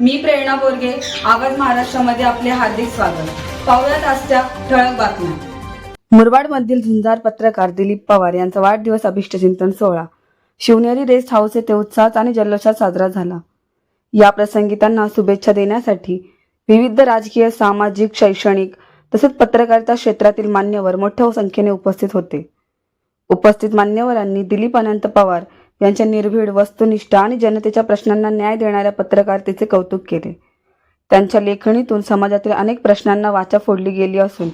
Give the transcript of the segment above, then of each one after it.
मी प्रेरणा बोरगे आवाज महाराष्ट्रामध्ये आपले हार्दिक स्वागत. पाहुयात आजच्या ठळक बातम्या. मुरबाडमधील झुंजार पत्रकार दिलीप पवार यांचा वाढदिवस अभिष्टचिंतन सोहळा. शिवनेरी रेस्ट हाऊस येथे उत्साहात आणि जल्लोषात साजरा झाला. या प्रसंगी त्यांना शुभेच्छा देण्यासाठी विविध राजकीय सामाजिक शैक्षणिक तसेच पत्रकारिता क्षेत्रातील मान्यवर मोठ्या संख्येने उपस्थित होते. उपस्थित मान्यवरांनी दिलीप अनंत पवार यांच्या निर्भीड वस्तुनिष्ठ आणि जनतेच्या प्रश्नांना न्याय देणाऱ्या पत्रकारितेचे कौतुक केले. त्यांच्या लेखणीतून समाजातील अनेक प्रश्नांना वाचा फोडली गेली असून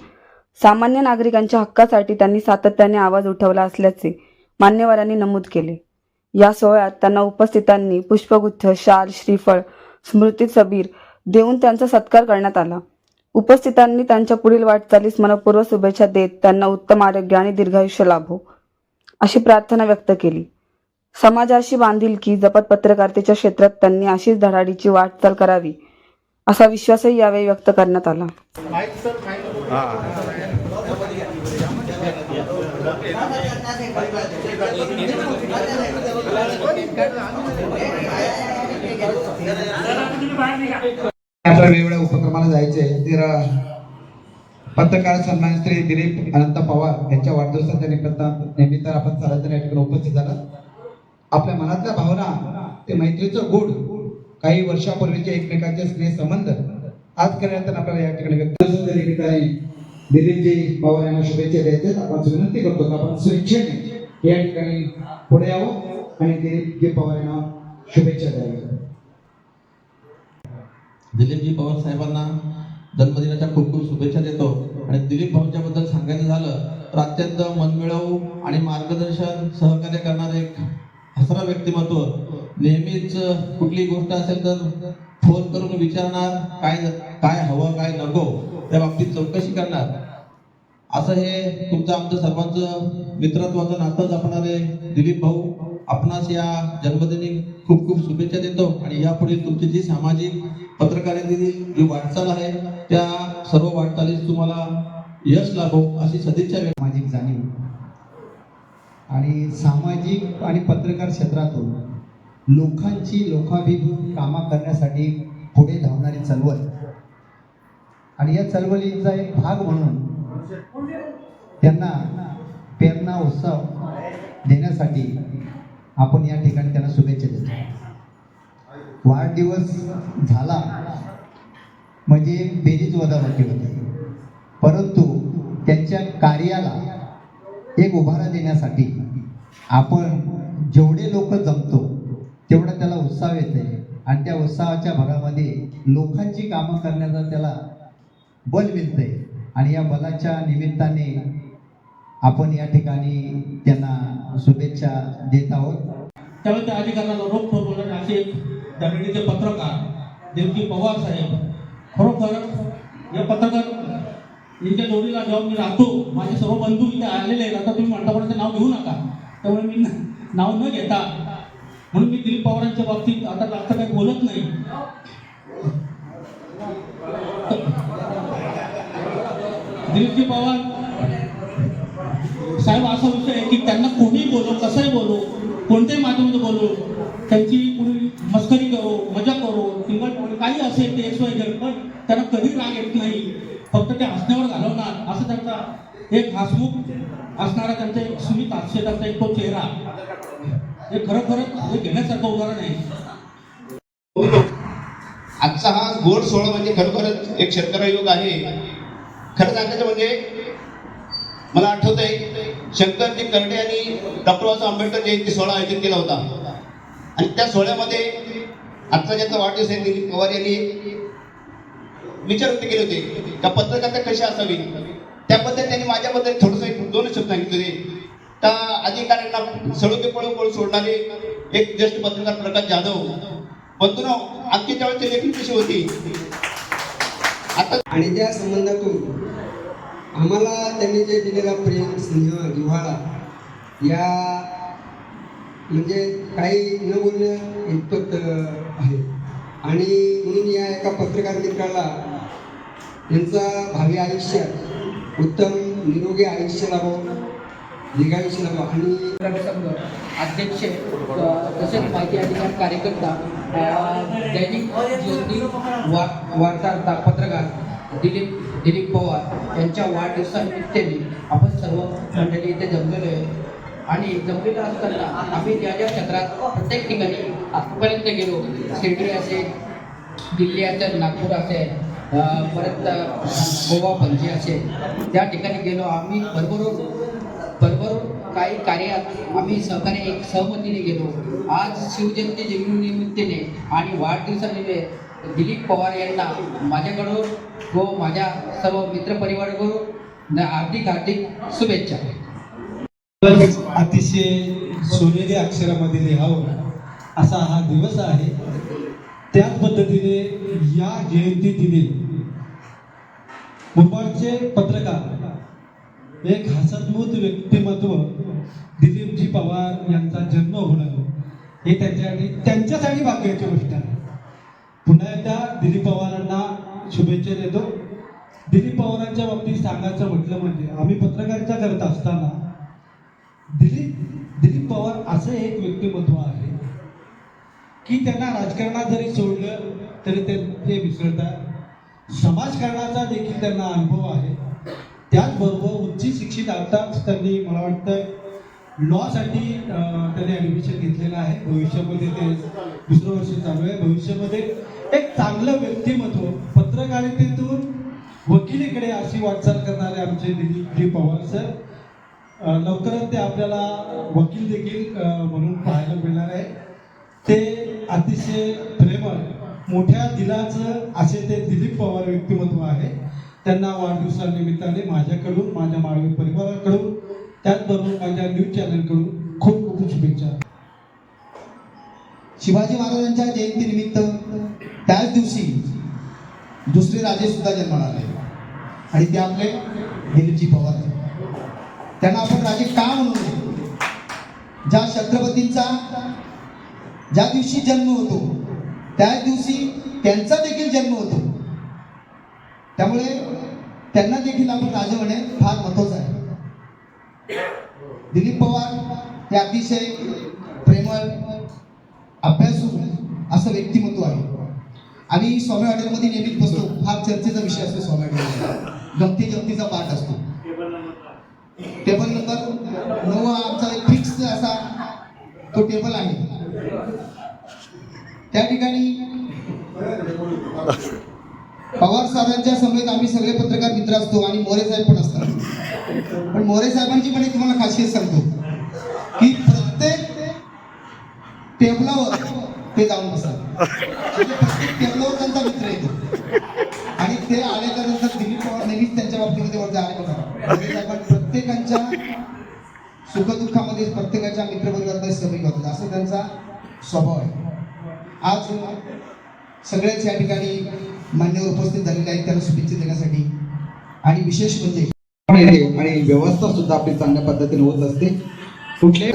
सामान्य नागरिकांच्या हक्कासाठी त्यांनी सातत्याने आवाज उठवला असल्याचे मान्यवरांनी नमूद केले. या सोहळ्यात त्यांना उपस्थितांनी पुष्पगुच्छ शाल श्रीफळ स्मृती सबीर देऊन त्यांचा सत्कार करण्यात आला. उपस्थितांनी त्यांच्या पुढील वाटचालीस मनपूर्व शुभेच्छा देत त्यांना उत्तम आरोग्य आणि दीर्घायुष्य लाभो अशी प्रार्थना व्यक्त केली. समाजाशी बांधिलकी जपत पत्रकारितेच्या क्षेत्रात त्यांनी अशीच धडाडीची वाटचाल करावी असा विश्वासही यावेळी व्यक्त करण्यात आला. आपल्या वेगवेगळ्या उपक्रमाला जायचे. तर पत्रकार सन्मान श्री दिलीप अनंत पवार यांच्या वाढदिवसाच्या निमित्त निमित्त आपण सर्वजण या ठिकाणी उपस्थित झाला. आपल्या मनातल्या भावना ते मैत्रीचं गुढ काही वर्षापूर्वीचे एकमेकांचे स्नेह संबंध आज करण्यात आपल्याला या ठिकाणी व्यक्त दिलीपजी पवार यांना शुभेच्छा द्यायचे. आपण विनंती करतो आपण स्वेच्छेने या ठिकाणी पुढे यावं आणि दिलीपजी पवार यांना शुभेच्छा द्याव्या. दिलीपजी पवार साहेबांना जन्मदिनाच्या खूप खूप शुभेच्छा देतो. आणि दिलीप भाऊंच्या बद्दल सांगायचं झालं तर अत्यंत मनमिळवू आणि मार्गदर्शन सहकार्य करणारे एक हसरा व्यक्तिमत्व. नेहमीच कुठली गोष्ट असेल तर फोन करून विचारणार काय काय हवं काय नको त्या बाबतीत चौकशी करणार. असं हे तुमचं आमचं सर्वांचं मित्रत्वाचं नातं जपणारे दिलीप भाऊ आपणास या जन्मदिनी खूप खूप शुभेच्छा देतो आणि यापुढे तुमची जी सामाजिक पत्रकारितेची जी वाटचाल आहे त्या सर्व वाटचालीस तुम्हाला यश लाभो अशी सदिच्छा व्यक्त सामाजिक जाणीव. आणि सामाजिक आणि पत्रकार क्षेत्रातून लोकांची लोकाभिमुख कामं करण्यासाठी पुढे धावणारी चळवळ. आणि या चळवळीचा एक भाग म्हणून त्यांना प्रेरणा उत्सव देण्यासाठी आपण या ठिकाणी त्यांना शुभेच्छा देतो. वाढदिवस झाला म्हणजे बेरीज वजावटी होते. परंतु त्यांच्या कार्याला एक उभारा देण्यासाठी आपण जेवढे लोक जमतो तेवढा त्याला उत्साह येते आणि त्या उत्साहाच्या भरामध्ये लोकांची कामं करण्याचा त्याला बल मिळते आणि या बलाच्या निमित्ताने आपण या ठिकाणी त्यांना शुभेच्छा देत आहोत. त्यावेळी त्या अधिकाऱ्याला रोख बोलवणारे असे एक दगडीचे पत्रकार देवकी पवार साहेब खरोखर या पत्रकार यांच्या जोडीला जेव्हा मी राहतो. माझे सर्व बंधू इथे आलेले आहेत. आता तुम्ही म्हणता नाव घेऊ नका. त्यामुळे मी नाव न घेता म्हणून मी दिलीप पवारांच्या बाबतीत आता जास्त काही बोलत नाही. दिलीपजी पवार साहेब असा विषय आहे की त्यांना कोणी बोलव कसंही बोलू कोणत्याही माध्यमातून बोलू त्यांची कुणी मस्करी करो मजा करो किंवा काही असेल ते एक्स वाय झेड पण त्यांना कधी राग येत नाही फक्त ते हसण्यावर घालवणार असं त्यांचा एक हसमुख असणारा त्यांचा एक सुमित हास्य एक तो चेहरा. हे खरोखर हे घेण्यासारखं उदाहरण आहे. आजचा हा गोड सोहळा म्हणजे खरोखरच एक शेतकरी योग आहे. खरं सांगायचं म्हणजे मला आठवत आहे शंकरजी कर्डे आणि डॉक्टर बाबासाहेब आंबेडकर जयंती सोहळा आयोजित केला होता. आणि त्या सोहळ्यामध्ये आजचा ज्याचा वाढदिवस आहे दिलीप पवार यांनी विचार व्यक्त केले होते का पत्रकारिता कशी असावी त्याबद्दल त्यांनी माझ्याबद्दल थोडंसं दोन शब्द सांगितले त्या अधिकाऱ्यांना सळोके पळू पळू सोडणारे एक ज्येष्ठ पत्रकार प्रकाश जाधव. बंधून आमची त्यावेळेची लेखी कशी होती? आता आणि त्या संबंधातून आम्हाला त्यांनी जे दिलेला प्रेम स्नेह जिव्हाळा या म्हणजे काही न बोलणं इतपत आहे. आणि म्हणून या एका पत्रकार मित्राला त्यांचा भावी आयुष्यात उत्तम निरोगी आयुष्य लाभो दीर्घायुष्य लाभो. आणि संघ अध्यक्ष तसेच माहिती अधिकार कार्यकर्ता दैनिक ज्योती वा वार्ता पत्रकार दिलीप दिलीप पवार यांच्या वाढदिवसानिमित्ताने आपण सर्व मंडळी इथे जमलेलो आहे. आणि जमलेलं असताना आम्ही ज्या ज्या क्षेत्रात प्रत्येक ठिकाणी आजपर्यंत गेलो शिर्डी असेल दिल्ली असेल नागपूर असेल परत गोवा पणजी असेल त्या ठिकाणी गेलो. आम्ही भरभरून भरभरून काही कार्यात आम्ही सहकार्य एक सहमतीने गेलो. आज शिवजयंती निमित्ताने आणि वाढदिवसानिमित्त दिलीप पवार यांना माझ्याकडून व माझ्या सर्व मित्रपरिवाराकडून हार्दिक हार्दिक शुभेच्छा. अतिशय सोनेरी अक्षरामध्ये लिहावं असा हा दिवस आहे. त्याच पद्धतीने या जयंती दिनी मुंबईचे पत्रकार एक हसतमूत व्यक्तिमत्व दिलीपजी पवार यांचा जन्म होणं हे त्यांच्यासाठी त्यांच्यासाठी भाग्याची गोष्ट आहे. पुन्हा एकदा दिलीप पवारांना शुभेच्छा देतो. दिलीप पवारांच्या बाबतीत सांगायचं म्हटलं म्हणजे आम्ही पत्रकारिता करत असताना दिलीप दिलीप पवार असं एक व्यक्तिमत्व आहे. की त्यांना राजकारणात जरी सोडलं तरी ते ते विसरतात समाजकारणाचा देखील त्यांना अनुभव आहे. त्याचबरोबर उच्च शिक्षित आताच त्यांनी मला वाटतं लॉसाठी त्यांनी ॲडमिशन घेतलेलं आहे. भविष्यामध्ये ते दुसरं वर्ष चालू आहे. भविष्यामध्ये एक चांगलं व्यक्तिमत्व पत्रकारितेतून वकिलीकडे अशी वाटचाल करणारे आमचे दिलीपजी पवार सर लवकरच ते आपल्याला वकील देखील म्हणून पाहायला मिळणार आहे. ते अतिशय प्रेमळ मोठ्या दिलाचं असे ते दिलीप पवार व्यक्तिमत्व आहे. त्यांना वाढदिवसानिमित्ताने माझ्याकडून माझ्या माळवी परिवाराकडून त्याचबरोबर माझ्या न्यूज चॅनलकडून खूप खूप शुभेच्छा. शिवाजी महाराजांच्या जयंतीनिमित्त त्याच दिवशी दुसरे राजे सुद्धा जन्माला आले. आणि ते आपले दिलीपजी पवार. त्यांना आपण राजे का म्हणू ज्या छत्रपतींचा ज्या दिवशी जन्म होतो त्याच दिवशी त्यांचा देखील जन्म होतो. त्यामुळे त्यांना देखील आपण राजवणे फार महत्वाचं आहे. दिलीप पवार हे अतिशय प्रेमळ अभ्यासू असं व्यक्तिमत्व आहे. आम्ही स्वामी हॉटेलमध्ये नेहमीच बसतो. फार चर्चेचा विषय असतो स्वामी हॉटेलमध्ये. गमती जमतीचा पाठ असतो. टेबल नंबर नऊ आमचा एक फिक्स असा तो टेबल आहे. त्या ठिकाणी पवार साहेबांच्या समेत आम्ही सगळे पत्रकार मित्र असतो आणि मोरे साहेब पण असतात. पण मोरे साहेबांची पण एक तुम्हाला खासियत सांगतो की प्रत्येक टेबलावर ते जाऊन बसतात. म्हणजे प्रत्येक टेबलावर त्यांचा मित्र येतो. आणि ते आल्याच्यानंतर दिलीप पवार नेहमीच त्यांच्या बाबतीमध्ये वरती आले बघा. म्हणजे प्रत्येकांच्या सुखदुःखामध्ये प्रत्येकाच्या मित्रपरिवारामध्ये सहभागी होतात असं त्यांचा स्वभाव आहे. आज सगळेच या ठिकाणी मान्यवर उपस्थित झालेले आहेत त्यांना शुभेच्छा देण्यासाठी. आणि विशेष म्हणजे आणि व्यवस्था सुद्धा आपली चांगल्या पद्धतीने होत असते. कुठले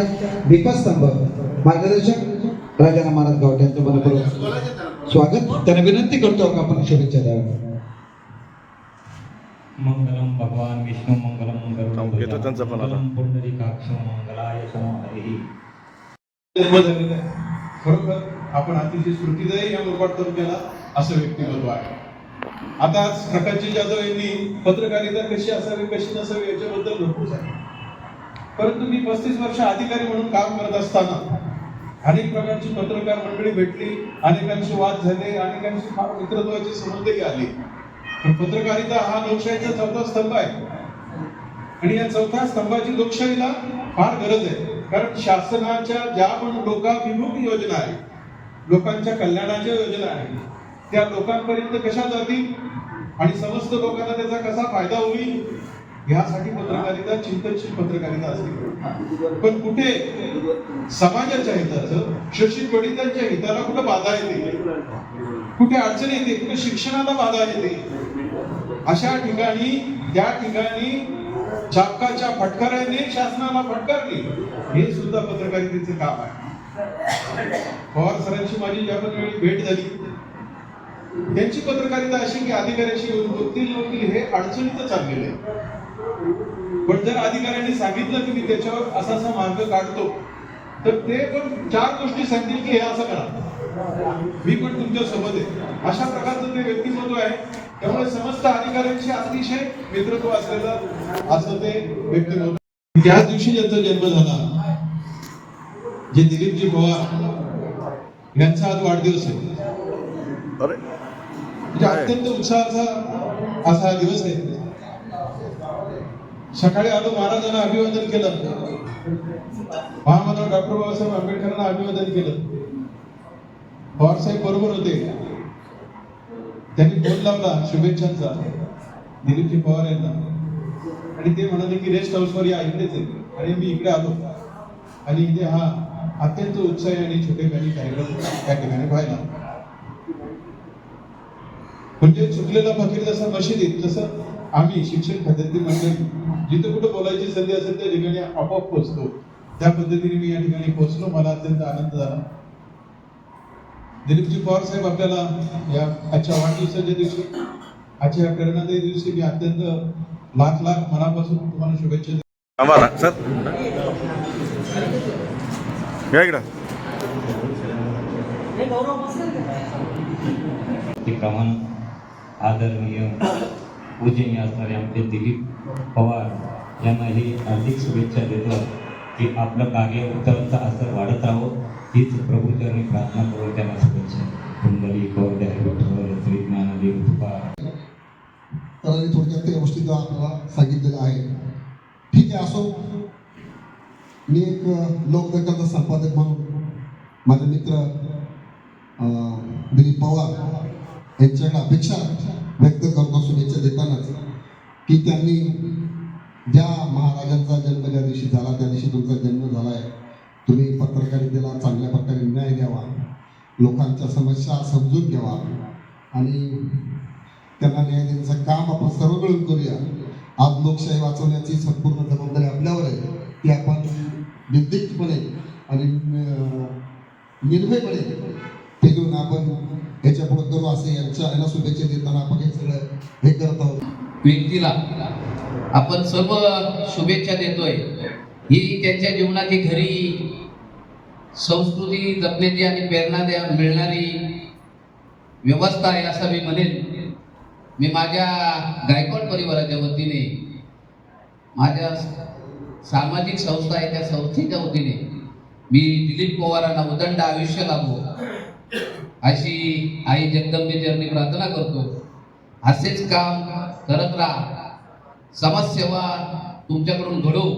दीपस्तंभ मार्गदर्शक राजाराम महाराज गावटे यांचं मनपूर्वक स्वागत. त्यांना विनंती करतो का आपण शुभेच्छा द्याव्या मंगलम भगवान विष्णू मंगलम पण आता. पुंडरीकाक्ष मंगलाय समाधी खरोखर आपण अतिशय स्मृतीदायी या मुरबाड तालुक्याला असं व्यक्तिमत्व आहे. आता प्रकाशजी जाधव यांनी पत्रकारिता कशी असावी कशी नसावी याच्याबद्दल भरपूर आहे परंतु मी पस्तीस वर्ष अधिकारी म्हणून काम करत असताना अनेक प्रकारची पत्रकार मंडळी भेटली अनेकांशी वाद झाले अनेकांशी फार मित्रत्वाचे संबंधही आले. पण पत्रकारिता हा लोकशाहीचा चौथा स्तंभ आहे. आणि या चौथ्या स्तंभाची लोकशाहीला फार गरज आहे. कारण शासनाच्या ज्या पण लोकाभिमुख योजना आहेत लोकांच्या कल्याणाच्या योजना आहेत त्या लोकांपर्यंत कशा जातील आणि समस्त लोकांना त्याचा कसा फायदा होईल यासाठी पत्रकारिता चिंतनशील पत्रकारिता असते. पण कुठे? समाजाच्या हिताचं शोषित पीडितांच्या हिताला कुठे बाधा येते? कुठे अडचण येते? कुठे शिक्षणाला बाधा येते? अशा ठिकाणी त्या ठिकाणी चापकाच्या फटकाऱ्याने शासनाला फटकारली हे सुद्धा पत्रकारितेचं काम आहे. पवार सरांची माझी ज्या पण वेळी भेट झाली त्यांची पत्रकारिता अशी की अधिकाऱ्याशी येऊन वकील वकील हे अडचणीचं चाललेलं आहे. पण जर अधिकाऱ्यांनी सांगितलं की मी त्याच्यावर असा असा मार्ग काढतो तर ते पण चार गोष्टी सांगतील की हे असं करा. मी पण तुमच्यासोबत आहे. अशा प्रकारचं ते व्यक्तिमत्व आहे. त्यामुळे समस्त अधिकाऱ्यांशी अतिशय मित्रत्व असलेलं असं ते व्यक्तिमत्व त्याच दिवशी ज्यांचा जन्म झाला जे दिलीपजी पवार यांचा आज वाढदिवस आहे. म्हणजे अत्यंत उत्साहाचा असा हा दिवस आहे. सकाळी आलो महाराजांना अभिवादन केलं. महामानव डॉक्टर बाबासाहेब आंबेडकरांना अभिवादन केलं. पवार साहेब बरोबर होते. त्यांनी फोन लावला शुभेच्छांचा दिलीपजी पवार यांना. आणि ते म्हणाले की रेस्ट हाऊसवर या इकडेच आहे. आणि मी इकडे आलो. आणि इथे हा अत्यंत उत्साही आणि छोटेखानी कार्यक्रम त्या ठिकाणी व्हायला म्हणजे चुकलेला फकीर जसा मशिदीत तसं आम्ही शिक्षण खात्यातील मंडळी म्हणजे जिथं कुठं बोलायची संधी असेल त्या ठिकाणी आपोआप पोहोचतो. त्या पद्धतीने मी या ठिकाणी पोहोचलो. मला अत्यंत आनंद झाला. दिलीपजी पवार साहेब आपल्याला या आजच्या वाढदिवसाच्या दिवशी आजच्या या प्रेरणादायी दिवशी मी अत्यंत लाख लाख मनापासून तुम्हाला शुभेच्छा देतो. आम्हाला सर. या इकडं. ते प्रमाण आदरणीय पूजनीय असणारे आमचे दिलीप पवार यांनाही हार्दिक शुभेच्छा देतो. की आपलं कार्य उत्तमचं असं वाढत राहावं हीच प्रभूचरणी प्रार्थना करून त्यांना शुभेच्छा. कुंडली कौर श्री ज्ञानदेव तर थोडक्यात त्या गोष्टी जो आपल्याला सांगितलेलं आहे ठीक आहे असो. मी एक लोकदखलचा संपादक म्हणून माझे मित्र दिलीप पवार यांच्याकडे अपेक्षा व्यक्त करतो शुभेच्छा देतानाच की त्यांनी ज्या महाराजांचा जन्म ज्या दिवशी झाला त्या दिवशी तुमचा जन्म झाला आहे तुम्ही पत्रकारितेला चांगल्या प्रकारे न्याय द्यावा. लोकांच्या समस्या समजून घ्यावा. आणि त्यांना न्याय देण्याचं काम आपण सर्व मिळून करूया. आज लोकशाही वाचवण्याची संपूर्ण जबाबदारी आपल्यावर आहे. ती आपण निर्दिष्टपणे आणि निर्भयपणे ते घेऊन आपण याच्यापुढे करू असे यांच्या यांना शुभेच्छा देताना आपण हे सगळं हे करत आहोत. व्यक्तीला. आपण सर्व शुभेच्छा देतोय. ही त्यांच्या जीवनाची घरी संस्कृती जपण्याची आणि प्रेरणा द्या मिळणारी व्यवस्था आहे असं मी म्हणेन. मी माझ्या गायकवाड परिवाराच्या वतीने माझ्या सामाजिक संस्था आहे त्या संस्थेच्या वतीने मी दिलीप पवारांना उदंड आयुष्य लाभो. अशी आई जगदंबे प्रार्थना करतो. असेच काम करत राहा. समाजसेवा तुमच्याकडून घडो.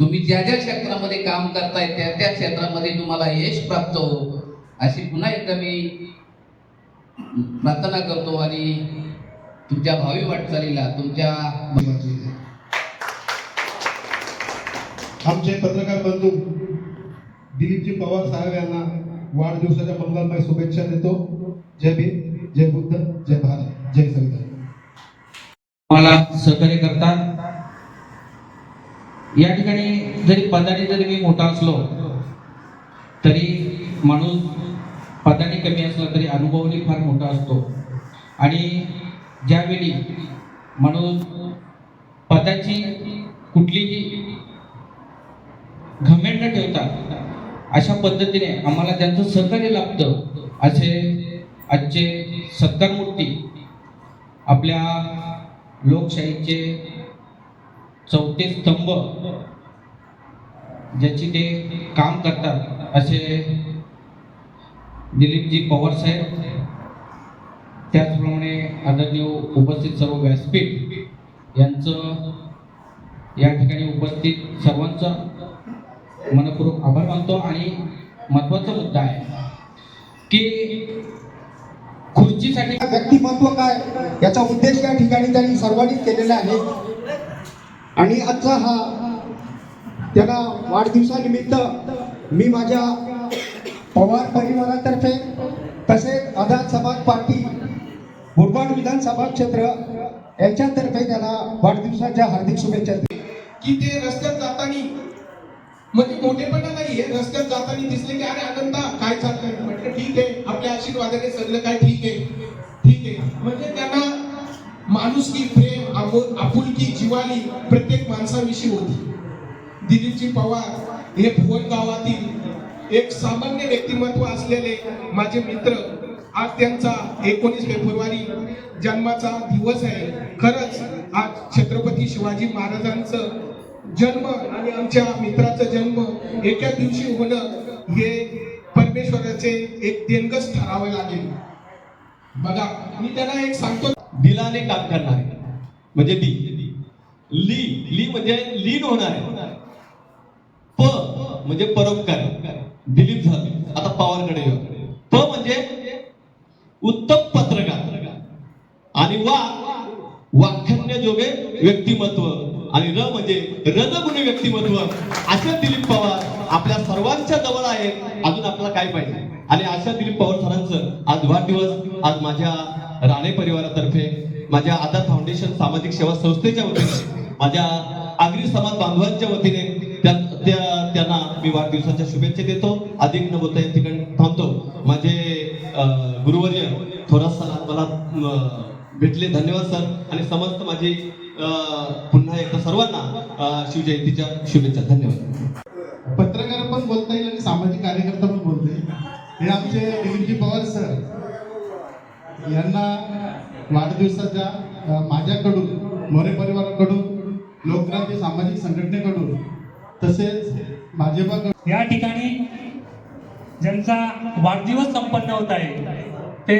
तुम्ही ज्या ज्या क्षेत्रामध्ये काम करताय त्या त्या क्षेत्रामध्ये तुम्हाला यश प्राप्त हो. अशी पुन्हा एकदा मी प्रार्थना करतो आणि तुमच्या भावी वाटचालीला तुमच्या आमचे पत्रकार बंधू दिलीपजी पवार साहेब यांना वाढदिवसाच्या मंगलमय शुभेच्छा देतो. जय भीम जय बुद्ध जय भारत. जय संविधान मला सहकार्य करतात या ठिकाणी जरी पदाने जरी मी मोठा असलो तरी माणूस पदाने कमी असला तरी अनुभवाने फार मोठा असतो. आणि ज्यावेळी माणूस पदाची कुठलीही घमेंड न ठेवता अशा पद्धतीने आम्हाला त्यांचं सहकार्य लाभतं असे आजचे सत्कारमूर्ती आपल्या लोकशाहीचे चौथे स्तंभ ज्याची ते काम करतात असे दिलीपजी पवार साहेब त्याचप्रमाणे आदरणीय उपस्थित सर्व व्यासपीठ यांचं या ठिकाणी उपस्थित सर्वांचा मनपूर्वक आभार मानतो आणि महत्त्वाचा मुद्दा आहे की खुर्चीसाठी व्यक्तिमत्व काय? याचा उद्देश या ठिकाणी त्यांनी सर्वांनी केलेला आहे. आणि आजचा हा त्याला वाढदिवसानिमित्त मी माझ्या पवार परिवारातर्फे तसेच आझाद समाज पार्टी मुरबाड विधानसभा क्षेत्र यांच्यातर्फे त्याला वाढदिवसाच्या हार्दिक शुभेच्छा देतो. की ते रस्त्यात जातानी म्हणजे मोठेपणा नाहीये रस्त्यात जाताना दिसले की अरे आनंदा काय चाललंय? म्हटलं ठीक आहे. आशीर्वादाने सगळं काय ठीक आहे? ठीक आहे. म्हणजे त्यांना माणुसकी प्रेम आपुलकी जिवाली प्रत्येक माणसाविषयी होती. दिलीपजी पवार हे भुवन गावातील एक सामान्य व्यक्तिमत्व असलेले माझे मित्र. आज त्यांचा एकोणीस फेब्रुवारी जन्माचा दिवस आहे. खरंच आज छत्रपती शिवाजी महाराजांचं जन्म आणि आमच्या मित्राचा जन्म एका दिवशी होणं हे परमेश्वराचे एक देणगच ठरावे लागेल. बघा मी त्यांना एक सांगतो. दिलाने काम करणारे म्हणजे डी ली. ली म्हणजे लीन होणारे प म्हणजे परोपकार. दिलीप झाले. आता पवारकडे येऊ. प म्हणजे उत्तम पत्रकार. आणि वा वाख्यान्य जोगे व्यक्तिमत्व. आणि र म्हणजे रजगुणी व्यक्तिमत्व. अशा दिलीप पवार आपल्या सर्वांच्या जवळ आहेत. अजून आपल्याला काय पाहिजे? आणि अशा दिलीप पवार सरांचं आज वाढदिवस आज माझ्या राणे परिवारातर्फे माझ्या आधार फाउंडेशन सामाजिक सेवा संस्थेच्या वतीने माझ्या आगरी समाज बांधवांच्या वतीने त्यांना मी वाढदिवसाच्या शुभेच्छा देतो. अधिक न बोलता या ठिकाणी थांबतो. माझे गुरुवर्य थोरात सर मला भेटले. धन्यवाद सर. आणि समस्त माझी अं, पुन्हा एकदा सर्वांना शिवजयंतीच्या शुभेच्छा. धन्यवाद पत्रकार पण बोलता येईल आणि सामाजिक कार्यकर्ता पण बोलता येईल हे आमचे दिलीपजी पवार सर यांना वाढदिवसाच्या माझ्याकडून मोरे परिवाराकडून लोकक्रांती सामाजिक संघटनेकडून तसेच भाजपाकडून. या ठिकाणी ज्यांचा वाढदिवस संपन्न होत आहे ते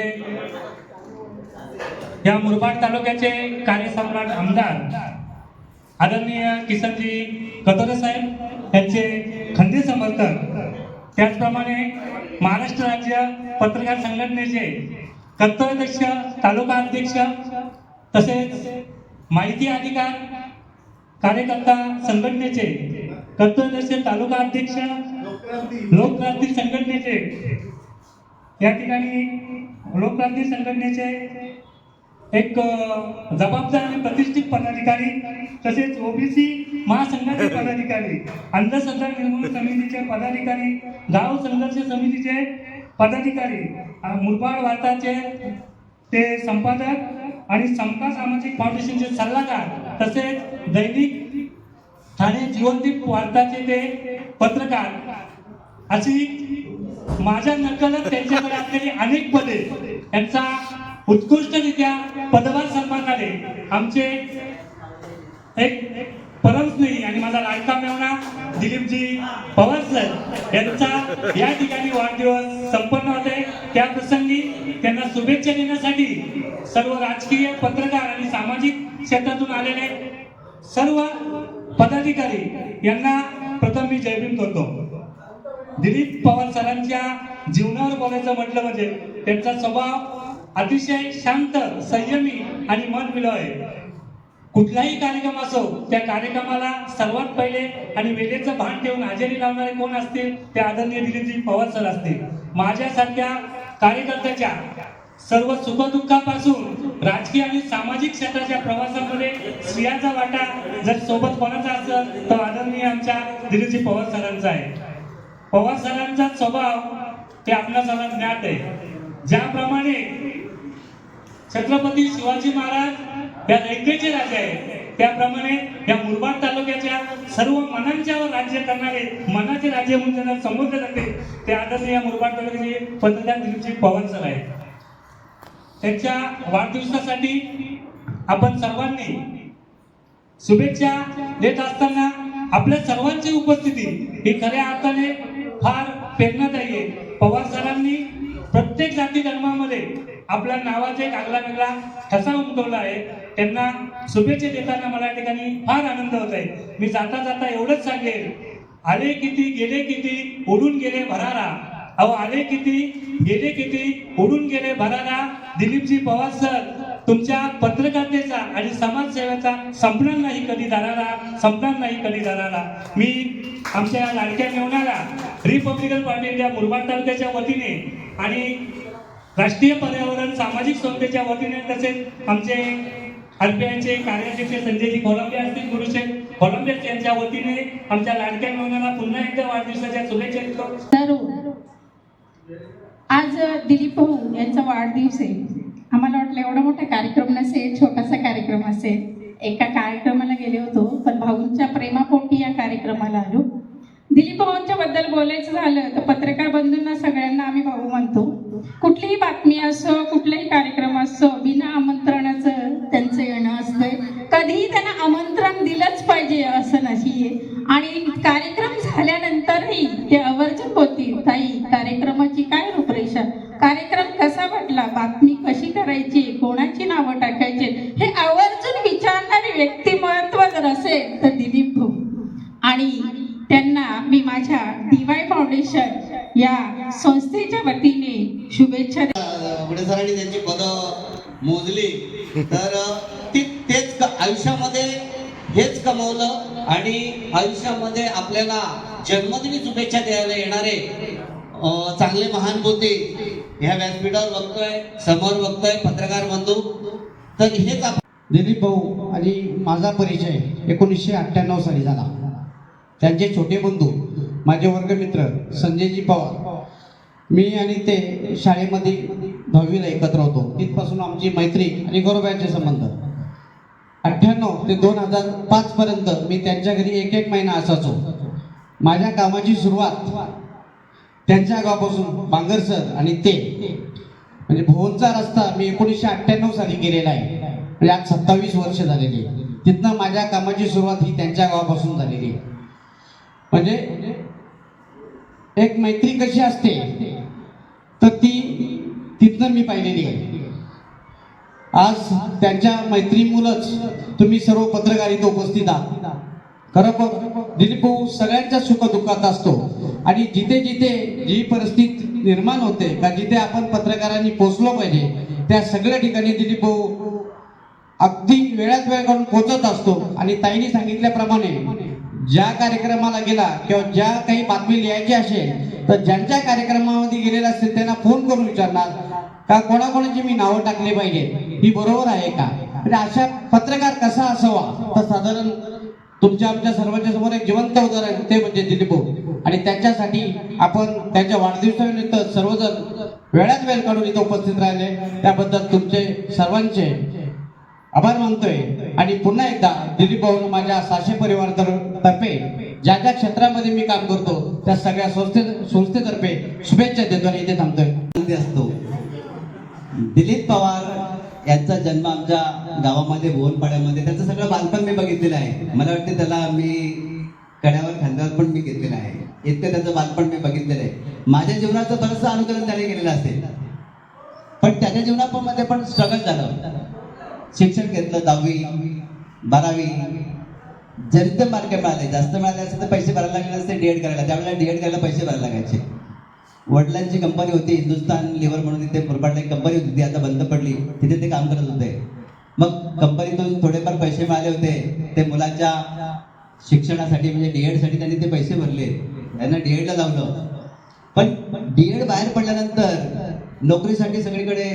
या मुरबाड तालुक्याचे कार्यसम्राट आमदार आदरणीय किसनजी कतोरे साहेब यांचे खंदी समर्थक त्याचप्रमाणे महाराष्ट्र राज्य पत्रकार संघटनेचे कर्तव्यदक्ष तालुका अध्यक्ष तसेच माहिती अधिकार कार्यकर्ता संघटनेचे कर्तव्यदक्ष तालुका अध्यक्ष लोकक्रांती संघटनेचे. या ठिकाणी लोकक्रांती संघटनेचे एक जबाबदार आणि प्रतिष्ठित पदाधिकारी तसेच ओबीसी महासंघाचे पदाधिकारी अंधश्रद्धा निर्मूलन समितीचे पदाधिकारी गाव संघर्ष समितीचे पदाधिकारी मुरबाड वार्ताचे ते संपादक आणि समता सामाजिक फाउंडेशनचे सल्लागार तसेच दैनिक ठाणे जीवनदीप वार्ताचे ते पत्रकार. अशी माझ्या नकलत त्यांच्याकडे असलेली अनेक पदे यांचा उत्कृष्टरित्या पदभार सन्मानाने आमचे एक परमस्नेही आणि माझा लाडका मेवणा दिलीपजी पवार सर यांचा या ठिकाणी वाढदिवस संपन्न होते त्या प्रसंगी त्यांना शुभेच्छा देण्यासाठी सर्व राजकीय पत्रकार आणि सामाजिक क्षेत्रातून आलेले सर्व पदाधिकारी यांना प्रथम मी जयभीम करतो. दिलीप पवार सरांच्या जीवनावर बोलायचं म्हटलं म्हणजे त्यांचा स्वभाव अतिशय शांत संयमी आणि मन आहे कुठलाही कार्यक्रम असो त्या कार्यक्रमाला सर्वात पहिले आणि वेळेचं भान ठेवून हजेरी लावणारे कोण असतील? ते आदरणीय दिलीपजी पवार सर असतील. माझ्यासारख्या कार्यकर्त्याच्या सर्व सुखदुःखापासून राजकीय आणि सामाजिक क्षेत्राच्या प्रवासामध्ये स्त्रियांचा वाटा जर सोबत कोणाचा असेल तर आदरणीय आमच्या दिलीपजी पवार सरांचा आहे. पवार सरांचा स्वभाव ते आपल्या सर्वांना ज्ञात आहे. ज्याप्रमाणे छत्रपती शिवाजी महाराज या लंकेचे राजे आहेत. त्याप्रमाणे या मुरबाड तालुक्याच्या सर्व मनांच्यावर राज्य करणारे मनाचे राज्य म्हणून त्यांना संबोधले जाते. ते आदरणीय मुरबाड तालुक्याचे पंतप्रधान दिलीपजी पवार सर आहेत. त्यांच्या वाढदिवसासाठी आपण सर्वांनी शुभेच्छा देत असताना आपल्या सर्वांची उपस्थिती ही खऱ्या अर्थाने फार प्रेरणादायी आहे. पवार सरांनी प्रत्येक जाती धर्मामध्ये आपल्या नावाचा एक आगला वेगळा ठसा उमटवला आहे. त्यांना शुभेच्छा देताना मला या ठिकाणी फार आनंद होत आहे. मी जाता जाता एवढंच सांगेन आले किती गेले किती उडून गेले भरारा. अहो आले किती गेले किती उडून गेले भरारा. दिलीपजी पवार सर तुमच्या पत्रकारितेचा आणि समाजसेवेचा संपणार नाही कधी जाणारा संपणार नाही कधी जाणारा मी आमच्या लाडक्या मेवणाला रिपब्लिकन पार्टी इंडिया मुरबाड तालुक्याच्या वतीने आणि राष्ट्रीय पर्यावरण सामाजिक संस्थेच्या वतीने तसेच आमचे आरपीआयचे कार्याध्यक्ष संजयजी कोलंबे असतील गुरुशेठ कोलंबे यांच्या वतीने आमच्या लाडक्या मेवणाला पुन्हा एकदा वाढदिवसाच्या शुभेच्छा देतो. आज दिलीप भाऊ यांचा वाढदिवस आहे. आम्हाला वाटलं एवढा मोठा कार्यक्रम नसेल छोटासा कार्यक्रम असेल. एका कार्यक्रमाला गेले होतो पण भाऊंच्या प्रेमापोटी या कार्यक्रमाला आलो. दिलीप भाऊंच्या बद्दल बोलायचं झालं तर पत्रकार बंधूंना सगळ्यांना आम्ही भाऊ म्हणतो. कुठलीही बातमी असो कुठलाही कार्यक्रम असो बिना आमंत्रणाचं त्यांचं येणं असतंय. कधीही त्यांना आमंत्रण दिलंच पाहिजे असं नाहीये. आणि कार्यक्रम झाल्यानंतरही ते आवर्जून होती ताई कार्यक्रमाची काय रूपरेषा? कार्यक्रम कसा वाटला बातमी कशी करायची कोणाची नावं टाकायची हे आवर्जून विचारणारे व्यक्तिमत्व जर असेल तर दिलीप भाऊ आणि त्यांना मी माझ्या डीवाय फाउंडेशन या संस्थेच्या वतीने शुभेच्छा पुढे सरांनी त्यांची पदं मोजली तर ती तेच क- आयुष्यामध्ये हेच कमवलं आणि आयुष्यामध्ये आपल्याला जन्मदिनी शुभेच्छा द्यायला येणारे चांगले महान होते ह्या व्यासपीठावर बघतोय समोर बघतोय पत्रकार बंधू. तर हेच दिलीप भाऊ आणि माझा परिचय एकोणीसशे अठ्ठ्याण्णव साली झाला. त्यांचे छोटे बंधू माझे वर्गमित्र संजयजी पवार. मी आणि ते शाळेमध्ये दहावीला एकत्र होतो. तिथपासून आमची मैत्री आणि गौरवाचे संबंध. अठ्ठ्याण्णव ते दोन हजार पाच पर्यंत मी त्यांच्या घरी एक एक महिना असायचो. माझ्या कामाची सुरुवात त्यांच्या गावापासून बांगरसर आणि ते. म्हणजे भुवनचा रस्ता मी एकोणीसशे अठ्ठ्याण्णव साली केलेला आहे. म्हणजे आज सत्तावीस वर्ष झालेली आहे. तिथनं माझ्या कामाची सुरुवात ही त्यांच्या गावापासून झालेली आहे. म्हणजे एक मैत्री कशी असते तर ती तिथनं मी पाहिलेली आहे आज त्यांच्या मैत्रीमुळंच तुम्ही सर्व पत्रकार इथं उपस्थित आहात. खरोखर दिलीप भाऊ सगळ्यांच्या सुखदुःखात असतो. आणि जिथे जिथे जी परिस्थिती निर्माण होते का जिथे आपण पत्रकारांनी पोचलो पाहिजे त्या सगळ्या ठिकाणी दिलीप भाऊ अगदी वेळात वेळ काढून पोचत असतो. आणि ताईने सांगितल्याप्रमाणे ज्या कार्यक्रमाला गेला किंवा ज्या काही बातमी लिहायची असेल तर ज्यांच्या कार्यक्रमामध्ये गेलेला असेल त्यांना फोन करून विचारणार का कोणाकोणाची मी नावं टाकली पाहिजे? ही बरोबर आहे का? म्हणजे अशा पत्रकार कसा असावा? तर साधारण तुमच्या आमच्या सर्वांच्या समोर एक जिवंत उदाहरण ते म्हणजे दिलीप. आणि त्याच्यासाठी आपण त्यांच्या वाढदिवसानिमित्त सर्वजण वेळात वेळ काढून इथं उपस्थित राहिले. त्याबद्दल तुमचे सर्वांचे आभार मानतोय. आणि पुन्हा एकदा दिलीप भाऊ माझ्या साशे परिवार तर- तर्फे ज्या ज्या क्षेत्रामध्ये मी काम करतो त्या सगळ्या संस्थे संस्थेतर्फे शुभेच्छा देतो आणि इथे थांबतोय. असतो. दिलीप पवार यांचा जन्म आमच्या गावामध्ये भुवनपाड्यामध्ये. त्याचं सगळं बालपण मी बघितलेलं आहे. मला वाटतं त्याला मी कड्यावर खांद्यावर पण मी घेतलेलं आहे. इतकं त्याचं बालपण मी बघितलेलं आहे. माझ्या जीवनाचं बरंचसं अनुकरण त्याने केलेलं असेल. पण त्याच्या जीवनामध्ये पण स्ट्रगल झालं. शिक्षण घेतलं दहावी बारावी. जनित मार्क मिळाले जास्त मिळाले असते तर पैसे भरायला लागले नसते डीएड करायला. त्यावेळेला डीएड करायला पैसे भरायला लागायचे. वडिलांची कंपनी होती हिंदुस्तान लिव्हर म्हणून तिथे मुरबाडला एक कंपनी होती ती आता बंद पडली. तिथे ते काम करत होते. मग कंपनीतून थोडेफार पैसे मिळाले होते. ते मुलाच्या शिक्षणासाठी म्हणजे डी एडसाठी त्यांनी ते पैसे भरले. त्यांना डीएडला लावलं. पण डीएड बाहेर पडल्यानंतर नोकरीसाठी सगळीकडे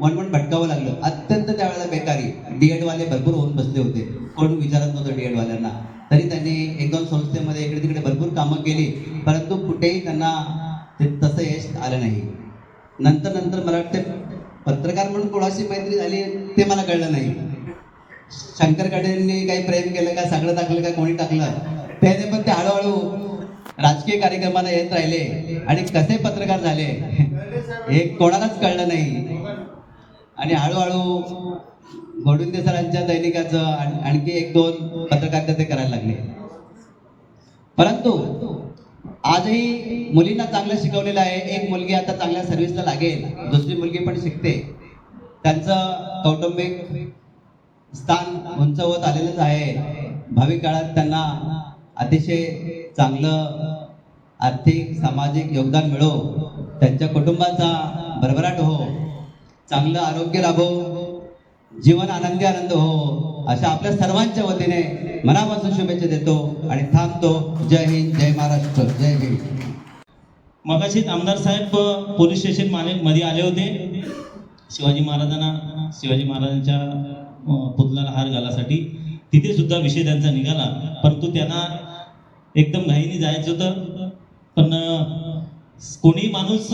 वन वन भटकावं लागलं. अत्यंत त्यावेळेला बेकारी. डीएडवाले भरपूर होऊन बसले होते. कोण विचारत नव्हतं डीएडवाल्यांना तरी त्यांनी एक दोन संस्थेमध्ये इकडे तिकडे भरपूर कामं केली. परंतु कुठेही त्यांना ते तसं यश आलं नाही. नंतर नंतर मला वाटतं पत्रकार म्हणून कोणाशी मैत्री झाली ते मला कळलं नाही. शंकर गडेंनी काही प्रेम केलं का सगळं टाकलं का कोणी टाकलं? त्याने पण ते हळूहळू राजकीय कार्यक्रमाला येत राहिले. आणि कसे पत्रकार झाले? हे कोणालाच कळलं नाही. आणि हळूहळू गोडुंदे सरांच्या दैनिकाचं आणखी एक दोन पत्रकारिता ते करायला लागले. परंतु आजही मुलींना चांगलं शिकवलेलं आहे. एक मुलगी आता चांगल्या सर्व्हिसला लागेल दुसरी मुलगी पण शिकते. त्यांचं कौटुंबिक स्थान उंचवत आलेलंच आहे. भावी काळात त्यांना अतिशय चांगलं आर्थिक सामाजिक योगदान मिळो. त्यांच्या कुटुंबाचा भरभराट हो. चांगलं आरोग्य लाभो जीवन आनंदी आनंद हो अशा आपल्या सर्वांच्या वतीने मनापासून शुभेच्छा देतो आणि थांबतो. जय हिंद जय महाराष्ट्र जय हिंद. मगाशीच आमदार साहेब पोलीस स्टेशन माने मध्ये आले होते. शिवाजी महाराजांना शिवाजी महाराजांच्या पुतलाला पुतळ्याला हार घालासाठी. तिथे सुद्धा विषय त्यांचा निघाला परंतु त्यांना एकदम घाईने जायचं होतं. पण कोणी माणूस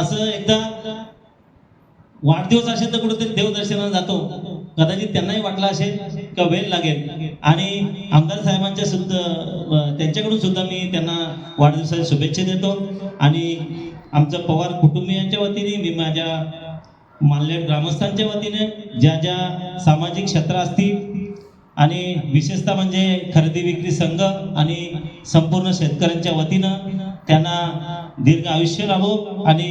असं एकदा वाढदिवस असेल तर कुठेतरी देवदर्शनाला जातो. कदाचित त्यांनाही वाटलं असेल का वेळ लागेल. आणि आमदार साहेबांच्या सुद्धा त्यांच्याकडून सुद्धा मी त्यांना वाढदिवसाच्या शुभेच्छा देतो. आणि आमचं पवार कुटुंबियांच्या वतीने मी माझ्या मानलेट ग्रामस्थांच्या वतीने ज्या ज्या सामाजिक क्षेत्र असतील आणि विशेषतः म्हणजे खरेदी विक्री संघ आणि संपूर्ण शेतकऱ्यांच्या वतीनं त्यांना दीर्घ आयुष्य लाभो आणि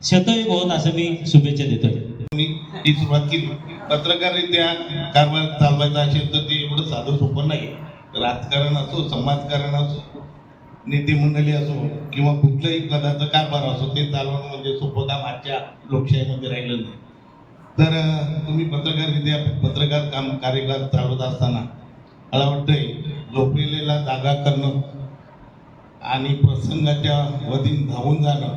शतही बहुत असं मी शुभेच्छा देतोय मी ही सुरुवात केली. पत्रकारित्या कारभार चालवायचा असेल तर ते एवढं साधं सोपं नाही. राजकारण असो समाजकारण असो नेते मंडळी असो किंवा कुठल्याही पदाचा कारभार असो ते चालवणं म्हणजे सोपं काम आजच्या लोकशाहीमध्ये राहिलं नाही. तर तुम्ही पत्रकारित्या पत्रकार काम कार्यकाळ चालवत असताना मला वाटतंय झोपलेला जागा करणं आणि प्रसंगाच्या वतीन धावून जाणं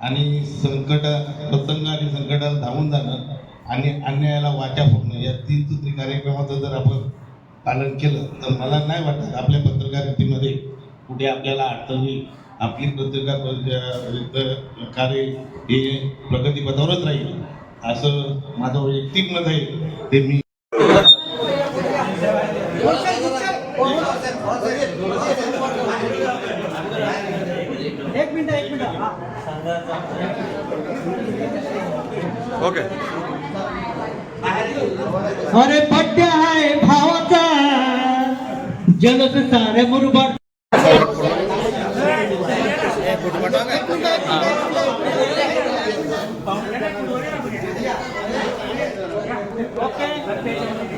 आणि संकट प्रसंग आणि संकटाला धावून जाणं आणि अन्यायाला वाचा फोडणं या तीन सूत्री कार्यक्रमाचं जर आपण पालन केलं तर मला नाही वाटत आपल्या पत्रकारितेमध्ये कुठे आपल्याला अडचण येईल आपली पत्रकार कार्य हे प्रगतीपथावरच राहील. असं माझं वैयक्तिक मत आहे. ते मी ओके. अरे बड्डे आहे भावाचा. जलस सारे मुरबाड. ओके.